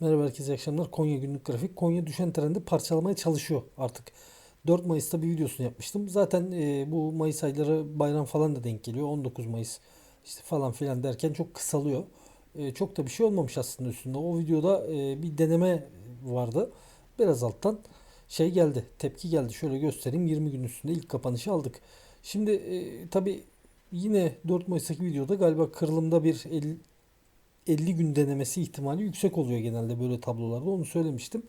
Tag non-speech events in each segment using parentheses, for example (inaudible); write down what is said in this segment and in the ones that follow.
Merhaba herkese akşamlar. Konya günlük grafik. Konya düşen trendi parçalamaya çalışıyor artık. 4 Mayıs'ta bir videosunu yapmıştım. Zaten e, bu Mayıs ayları bayram falan da denk geliyor. 19 Mayıs işte falan filan derken çok kısalıyor. E, çok da bir şey olmamış aslında üstünde. O videoda e, bir deneme vardı. Biraz alttan şey geldi. Tepki geldi. Şöyle göstereyim. 20 gün üstünde ilk kapanışı aldık. Şimdi e, tabi yine 4 Mayıs'taki videoda galiba kırılımda bir 50, 50 gün denemesi ihtimali yüksek oluyor genelde böyle tablolarda onu söylemiştim.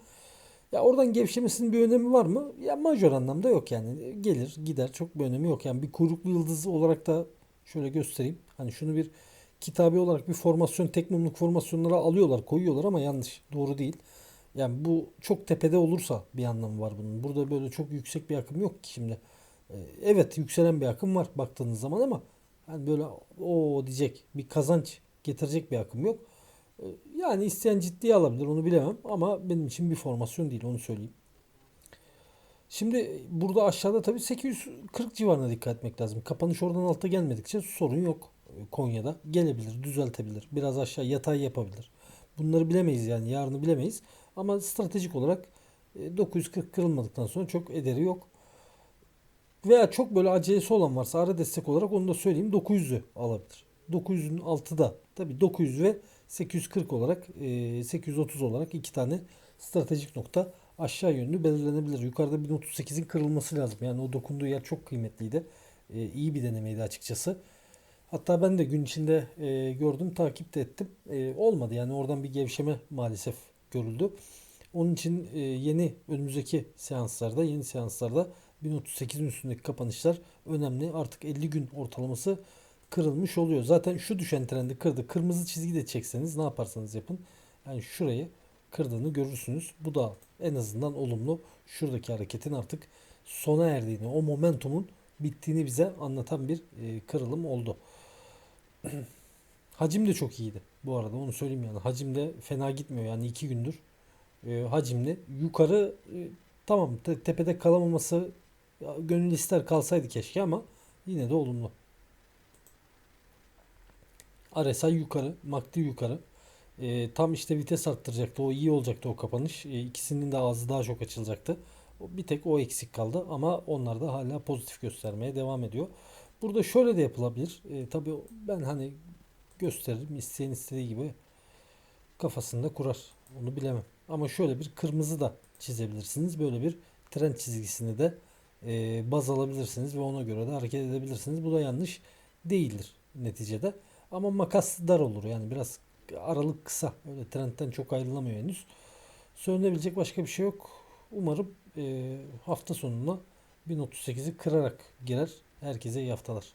Ya oradan gevşemesinin bir önemi var mı? Ya majör anlamda yok yani. Gelir gider çok bir önemi yok. Yani bir kuyruklu yıldız olarak da şöyle göstereyim. Hani şunu bir kitabi olarak bir formasyon teknomluk formasyonlara alıyorlar koyuyorlar ama yanlış doğru değil. Yani bu çok tepede olursa bir anlamı var bunun. Burada böyle çok yüksek bir akım yok ki şimdi. Ee, Evet yükselen bir akım var baktığınız zaman ama hani böyle o diyecek bir kazanç getirecek bir akım yok. Ee, Yani isteyen ciddiye alabilir onu bilemem ama benim için bir formasyon değil onu söyleyeyim. Şimdi burada aşağıda tabii 840 civarına dikkat etmek lazım. Kapanış oradan alta gelmedikçe sorun yok e, Konya'da. Gelebilir, düzeltebilir. Biraz aşağı yatay yapabilir. Bunları bilemeyiz yani yarını bilemeyiz. Ama stratejik olarak e, 940 kırılmadıktan sonra çok ederi yok. Veya çok böyle acelesi olan varsa ara destek olarak onu da söyleyeyim 900'ü alabilir. 900'ün altı da tabii 900 ve 840 olarak e, 830 olarak iki tane stratejik nokta aşağı yönlü belirlenebilir. Yukarıda 1038'in kırılması lazım. Yani o dokunduğu yer çok kıymetliydi. E, iyi bir denemeydi açıkçası. Hatta ben de gün içinde e, gördüm, takip de ettim. E, olmadı yani oradan bir gevşeme maalesef görüldü. Onun için e, yeni önümüzdeki seanslarda, yeni seanslarda 1038'in üstündeki kapanışlar önemli. Artık 50 gün ortalaması kırılmış oluyor. Zaten şu düşen trendi kırdı. Kırmızı çizgi de çekseniz ne yaparsanız yapın. Yani şurayı kırdığını görürsünüz. Bu da en azından olumlu. Şuradaki hareketin artık sona erdiğini, o momentumun bittiğini bize anlatan bir e, kırılım oldu. (clears throat) Hacim de çok iyiydi bu arada onu söyleyeyim yani. Hacim de fena gitmiyor yani iki gündür. E, hacimli. Yukarı e, tamam te- tepede kalamaması gönül ister kalsaydı keşke ama yine de olumlu. RSI yukarı, MACD yukarı. E, tam işte vites arttıracaktı. O iyi olacaktı o kapanış. E, ikisinin de ağzı daha çok açılacaktı. Bir tek o eksik kaldı ama onlar da hala pozitif göstermeye devam ediyor. Burada şöyle de yapılabilir. E, tabii ben hani gösteririm isteyen istediği gibi kafasında kurar. Onu bilemem. Ama şöyle bir kırmızı da çizebilirsiniz. Böyle bir trend çizgisini de e, baz alabilirsiniz ve ona göre de hareket edebilirsiniz. Bu da yanlış değildir neticede. Ama makas dar olur yani biraz aralık kısa. Öyle trendten çok ayrılamıyor henüz. Söylenebilecek başka bir şey yok. Umarım e, hafta sonuna 1038'i kırarak girer. Herkese iyi haftalar.